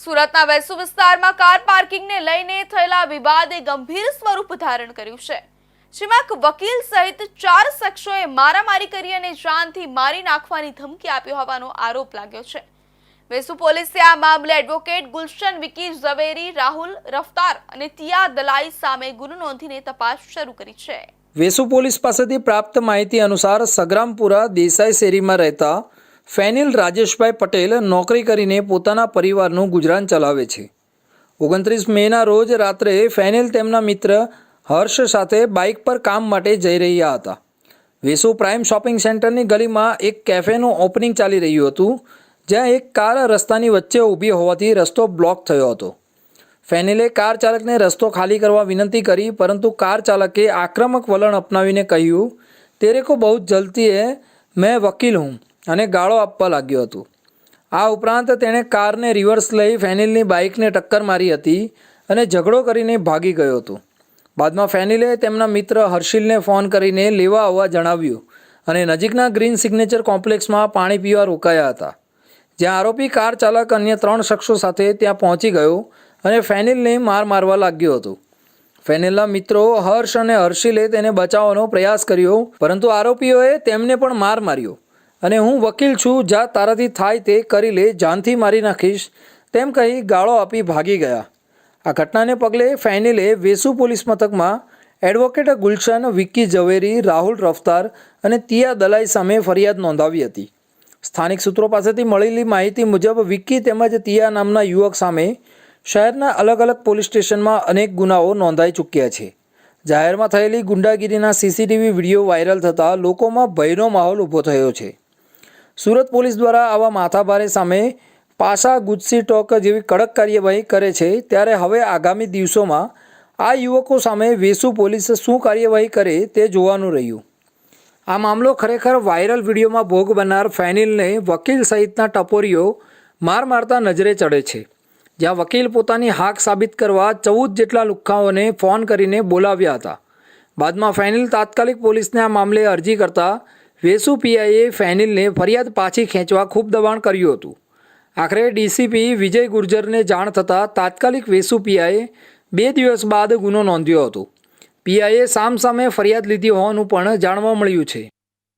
સુરતના વેસુ વિસ્તારમાં કાર પાર્કિંગને લઈને થયેલા વિવાદે ગંભીર સ્વરૂપ ધારણ કર્યું છે. જેમાં વકીલ સહિત ચાર શખ્સોએ મારામારી કરી અને જાનથી મારી નાખવાની ધમકી આપી હોવાનો આરોપ લાગ્યો છે. વેસુ પોલીસે આ મામલે એડવોકેટ ગુલશન વિકી ઝવેરી, રાહુલ, રફતાર અને તિયા દલાઈ સામે ગુનો નોંધીને તપાસ શરૂ કરી છે. વેસુ પોલીસ પાસેથી પ્રાપ્ત માહિતી અનુસાર સગ્રામપુરા દેસાઈ શેરીમાં રહેતા ફેનિલ રાજેશભાઈ પટેલ નોકરી કરીને પોતાના પરિવારનું ગુજરાન ચલાવે છે. ઓગણત્રીસ મેના રોજ રાત્રે ફેનિલ તેમના મિત્ર હર્ષ સાથે બાઇક પર કામ માટે જઈ રહ્યા હતા. વેસુ પ્રાઇમ શોપિંગ સેન્ટરની ગલીમાં એક કેફેનું ઓપનિંગ ચાલી રહ્યું હતું, જ્યાં એક કાર રસ્તાની વચ્ચે ઊભી હોવાથી રસ્તો બ્લોક થયો હતો. ફેનિલે કાર ચાલકને રસ્તો ખાલી કરવા વિનંતી કરી, પરંતુ કાર ચાલકે આક્રમક વલણ અપનાવીને કહ્યું તેરે કો બહુ જલ્દી હે મેં વકીલ હું. અને ગાળો આપવા લાગ્યો હતો. આ ઉપરાંત તેણે કારને રિવર્સ લઈ ફેનિલની બાઇકને ટક્કર મારી હતી અને ઝઘડો કરીને ભાગી ગયો હતો. બાદમાં ફેનિલે તેમના મિત્ર હર્ષિલને ફોન કરીને લેવા આવવા જણાવ્યું અને નજીકના ગ્રીન સિગ્નેચર કોમ્પ્લેક્સમાં પાણી પીવા રોકાયા હતા. જ્યાં આરોપી કાર ચાલક અન્ય ત્રણ શખ્સો સાથે ત્યાં પહોંચી ગયો અને ફેનિલને માર મારવા લાગ્યો હતો. ફેનિલના મિત્રો હર્ષ અને હર્ષિલે તેને બચાવવાનો પ્રયાસ કર્યો, પરંતુ આરોપીઓએ તેમને પણ માર માર્યો. અને હું વકીલ છું, જા તારાથી થાય તે કરી લે, જાનથી મારી નાખીશ. તેમ કહી ગાળો આપી ભાગી ગયા. આ ઘટનાને પગલે ફેનિલે વેસુ પોલીસ મથકમાં એડવોકેટ ગુલશન, વિક્કી ઝવેરી, રાહુલ રફતાર અને તિયા દલાઈ સામે ફરિયાદ નોંધાવી હતી. સ્થાનિક સૂત્રો પાસેથી મળેલી માહિતી મુજબ વિક્કી તેમજ તિયા નામના યુવક સામે શહેરના અલગ અલગ પોલીસ સ્ટેશનમાં અનેક ગુનાઓ નોંધાઈ ચૂક્યા છે. જાહેરમાં થયેલી ગુંડાગીરીના સીસીટીવી વીડિયો વાયરલ થતાં લોકોમાં ભયનો માહોલ ઊભો થયો છે. સુરત પોલીસ દ્વારા આવા માથાભારે સામે પાસા ગુજસી ટોક જેવી કડક કાર્યવાહી કરે છે, ત્યારે હવે આગામી દિવસોમાં આ યુવકો સામે વેસુ પોલીસ શું કાર્યવાહી કરે તે જોવાનું રહ્યું. આ મામલો ખરેખર વાયરલ વિડીયોમાં ભોગ બનનાર ફેનિલને વકીલ સહિતના ટપોરીઓ માર મારતા નજરે ચડે છે, જ્યાં વકીલ પોતાની હાક સાબિત કરવા ચૌદ જેટલા લુખ્ખાઓને ફોન કરીને બોલાવ્યા હતા. બાદમાં ફેનિલ તાત્કાલિક પોલીસને આ મામલે અરજી કરતા વેસુ પીઆઈએ ફેનિલને ફરિયાદ પાછી ખેંચવા ખૂબ દબાણ કર્યું હતું. આખરે ડીસીપી વિજય ગુર્જરને જાણ થતાં તાત્કાલિક વેસુ પીઆઈએ બે દિવસ બાદ ગુનો નોંધ્યો હતો. પીઆઈએ સામસામે ફરિયાદ લીધી હોવાનું પણ જાણવા મળ્યું છે.